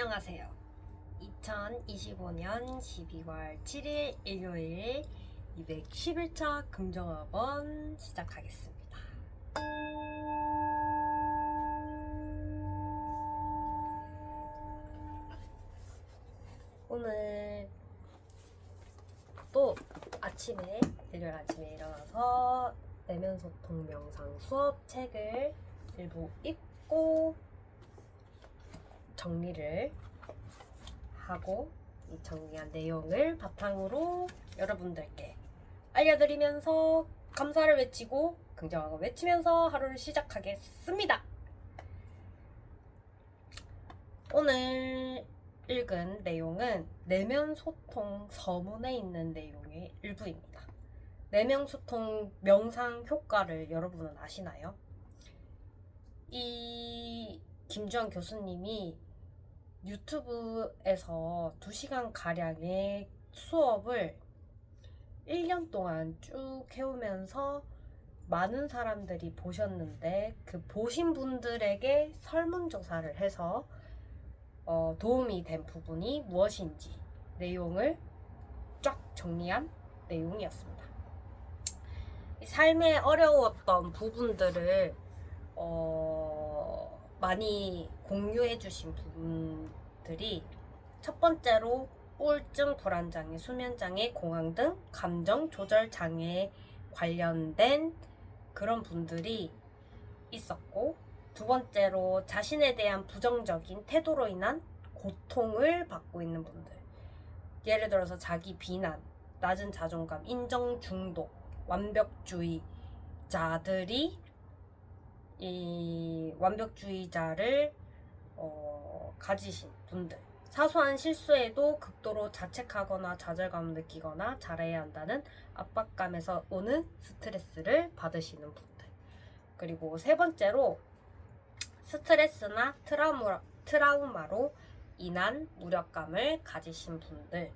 안녕하세요. 2025년 12월 7일 일요일 211차 긍정학원 시작하겠습니다. 오늘 또 아침에 일요일 아침에 일어나서 내면 소통 명상 수업 책을 일부 읽고 정리를 하고 이 정리한 내용을 바탕으로 여러분들께 알려드리면서 감사를 외치고 긍정하고 외치면서 하루를 시작하겠습니다. 오늘 읽은 내용은 내면 소통 서문에 있는 내용의 일부입니다. 내면 소통 명상 효과를 여러분은 아시나요? 이 김주환 교수님이 유튜브에서 2시간 가량의 수업을 1년 동안 쭉 해오면서 많은 사람들이 보셨는데 그 보신 분들에게 설문조사를 해서 어, 도움이 된 부분이 무엇인지 내용을 쫙 정리한 내용이었습니다. 이 삶에 어려웠던 부분들을 어, 많이 공유해 주신 부분들이 첫 번째로 우울증, 불안장애, 수면장애, 공황 등 감정 조절 장애에 관련된 그런 분들이 있었고 두 번째로 자신에 대한 부정적인 태도로 인한 고통을 받고 있는 분들. 예를 들어서 자기 비난, 낮은 자존감, 인정 중독, 완벽주의자들이 이 완벽주의자를 어, 가지신 분들. 사소한 실수에도 극도로 자책하거나 좌절감을 느끼거나 잘해야 한다는 압박감에서 오는 스트레스를 받으시는 분들. 그리고 세 번째로 스트레스나 트라우마, 트라우마로 인한 무력감을 가지신 분들.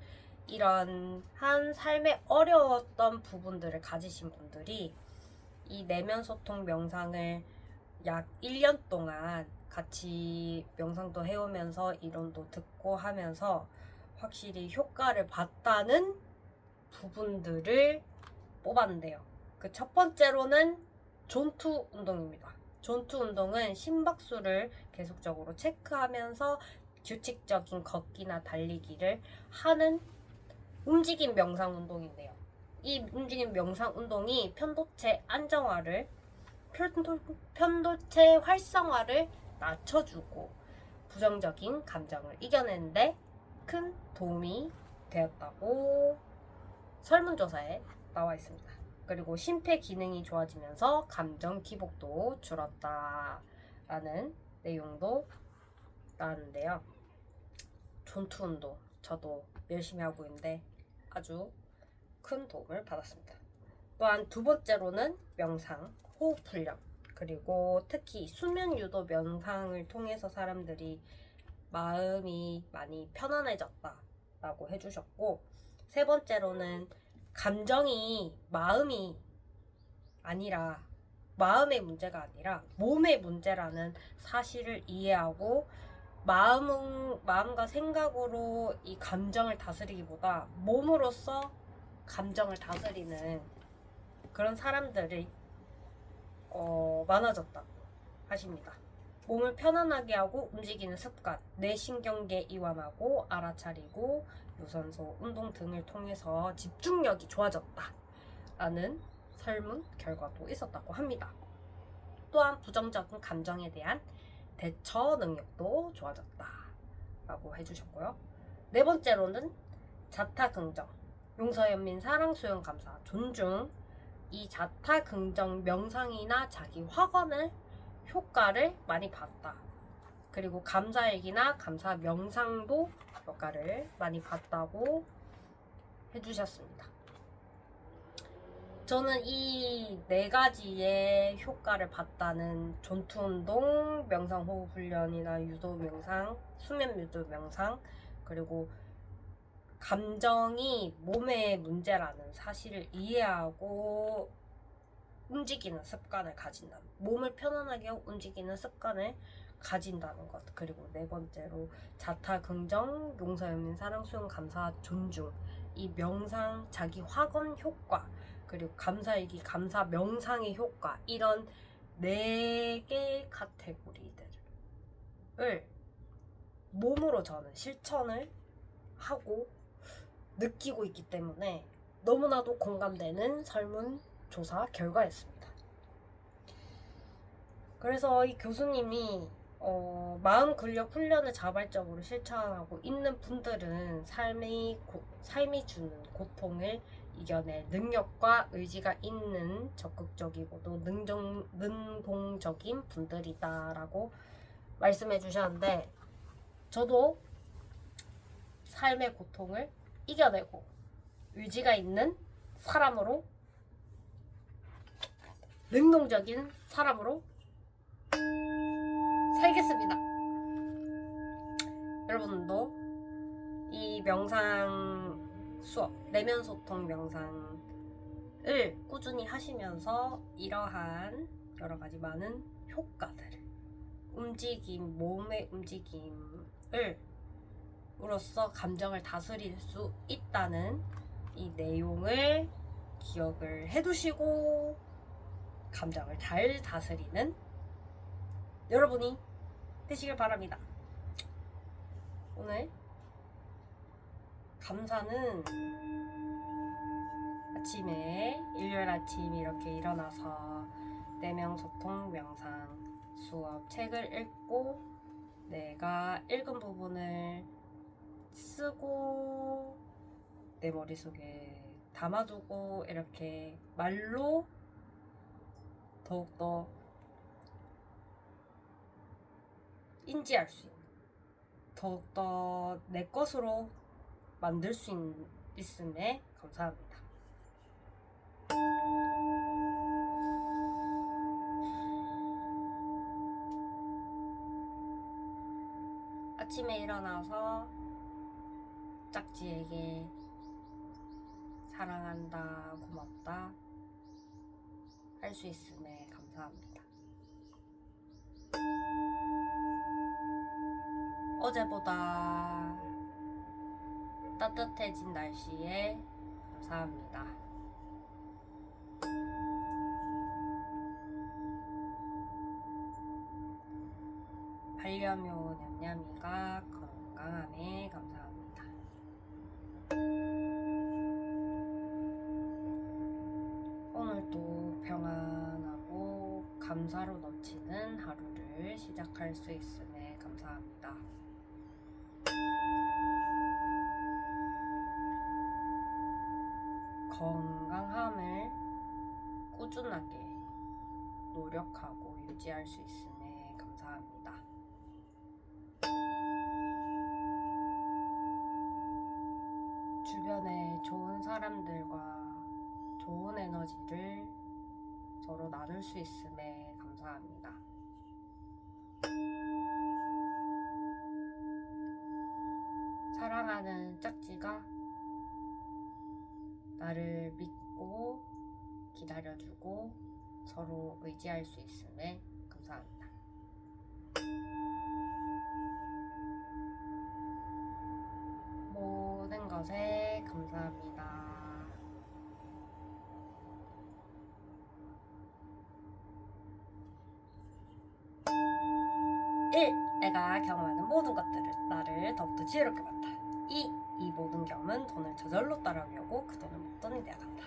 이런 한 삶에 어려웠던 부분들을 가지신 분들이 이 내면 소통 명상을 약 1년 동안 같이 명상도 해오면서 이론도 듣고 하면서 확실히 효과를 봤다는 부분들을 뽑았는데요. 그 첫 번째로는 존투 운동입니다. 존투 운동은 심박수를 계속적으로 체크하면서 규칙적인 걷기나 달리기를 하는 움직임 명상 운동인데요. 이 움직임 명상 운동이 편도체 안정화를 편도, 편도체 활성화를 낮춰주고 부정적인 감정을 이겨내는데 큰 도움이 되었다고 설문조사에 나와 있습니다. 그리고 심폐 기능이 좋아지면서 감정 기복도 줄었다라는 내용도 나왔는데요. 존투 운동 저도 열심히 하고 있는데 아주 큰 도움을 받았습니다. 또한 두 번째로는 명상, 호흡 훈련, 그리고 특히 수면 유도 명상을 통해서 사람들이 마음이 많이 편안해졌다라고 해주셨고 세 번째로는 감정이 마음이 아니라 마음의 문제가 아니라 몸의 문제라는 사실을 이해하고 마음, 마음과 생각으로 이 감정을 다스리기보다 몸으로서 감정을 다스리는 그런 사람들이 어, 많아졌다고 하십니다. 몸을 편안하게 하고 움직이는 습관, 뇌신경계 이완하고 알아차리고 유산소, 운동 등을 통해서 집중력이 좋아졌다 라는 설문 결과도 있었다고 합니다. 또한 부정적인 감정에 대한 대처 능력도 좋아졌다 라고 해주셨고요. 네 번째로는 자타 긍정, 용서, 연민, 사랑, 수용, 감사, 존중 이 자타 긍정 명상이나 자기 확언을 효과를 많이 봤다. 그리고 감사일기나 감사 명상도 효과를 많이 봤다고 해주셨습니다. 저는 이 네 가지의 효과를 봤다는 전투 운동, 명상 호흡 훈련이나 유도 명상, 수면 유도 명상, 그리고 감정이 몸의 문제라는 사실을 이해하고 움직이는 습관을 가진다는 몸을 편안하게 움직이는 습관을 가진다는 것. 그리고 네 번째로 자타 긍정 용서 연민 사랑 수용 감사 존중. 이 명상 자기 확언 효과 그리고 감사 일기 감사 명상의 효과 이런 네개 카테고리들을 몸으로 저는 실천을 하고 느끼고 있기 때문에 너무나도 공감되는 설문조사 결과였습니다. 그래서 이 교수님이 어, 마음 근력 훈련을 자발적으로 실천하고 있는 분들은 삶이 고- 삶이 주는 고통을 이겨낼 능력과 의지가 있는 적극적이고도 능동, 능동적인 분들이다라고 말씀해 주셨는데 저도 삶의 고통을 이겨내고 의지가 있는 사람으로 능동적인 사람으로 살겠습니다. 여러분도 이 명상 수업, 내면 소통 명상을 꾸준히 하시면서 이러한 여러 가지 많은 효과들, 움직임, 몸의 움직임을 으로써 감정을 다스릴 수 있다는 이 내용을 기억을 해두시고 감정을 잘 다스리는 여러분이 되시길 바랍니다. 오늘 감사는 아침에 일요일 아침 이렇게 일어나서 내명 소통 명상 수업 책을 읽고 내가 읽은 부분을 쓰고 내 머릿속에 담아두고 이렇게 말로 더욱더 인지할 수 있는 더욱더 내 것으로 만들 수 있- 있음에 감사합니다. 아침에 일어나서 짝지에게 사랑한다, 고맙다 할 수 있음에 감사합니다. 어제보다 따뜻해진 날씨에 감사합니다. 감사로 넘치는 하루를 시작할 수 있음에 감사합니다. 건강함을 꾸준하게 노력하고 유지할 수 있음에 감사합니다. 주변에 좋은 사람들과 좋은 에너지를 서로 나눌 수 있음에 감사합니다. 사랑하는 짝지가 나를 믿고 기다려주고 서로 의지할 수 있음에 감사합니다. 모든 것에 감사합니다. 일 내가 경험하는 모든 것들을 나를 더욱더 지혜롭게 만다. 2. 이 모든 경험은 돈을 저절로 따라오려고 그 돈을 먹던 내가 간다.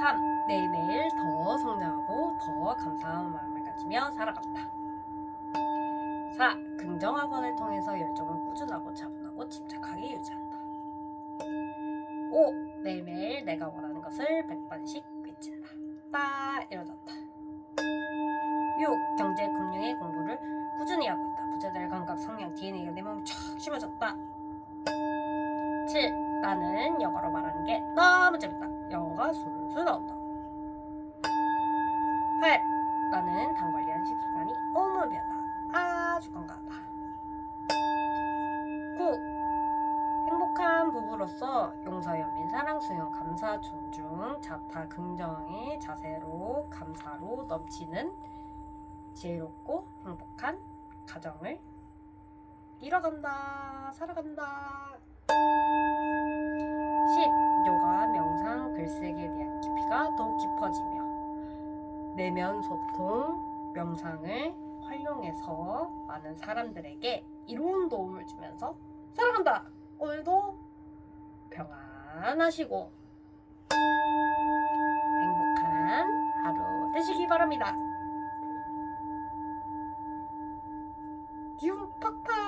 3. 매일매일 더 성장하고 더 감사한 마음을 가지며 살아간다. 4. 긍정학원을 통해서 열정을 꾸준하고 차분하고 침착하게 유지한다. 5. 매일매일 내가 원하는 것을 100번씩 외친다. 딱 이뤄졌다. 6. 경제 금융의 공부를 꾸준히 하고 있다. 부자들 감각 성향 DNA가 내 몸에 촥 심어졌다. 7. 나는 영어로 말하는 게 너무 재밌다. 영어가 술술 나온다. 8. 나는 당 관리하는 식습관이 너무 변다. 아주 건강하다. 9. 행복한 부부로서 용서, 연민, 사랑, 수용, 감사, 존중, 자타, 긍정의 자세로 감사로 넘치는 지혜롭고 행복한 가정을 이뤄간다. 살아간다. 10. 요가, 명상, 글쓰기에 대한 깊이가 더욱 깊어지며 내면 소통, 명상을 활용해서 많은 사람들에게 이로운 도움을 주면서 살아간다. 오늘도 평안하시고 행복한 하루 되시기 바랍니다. 팍팍!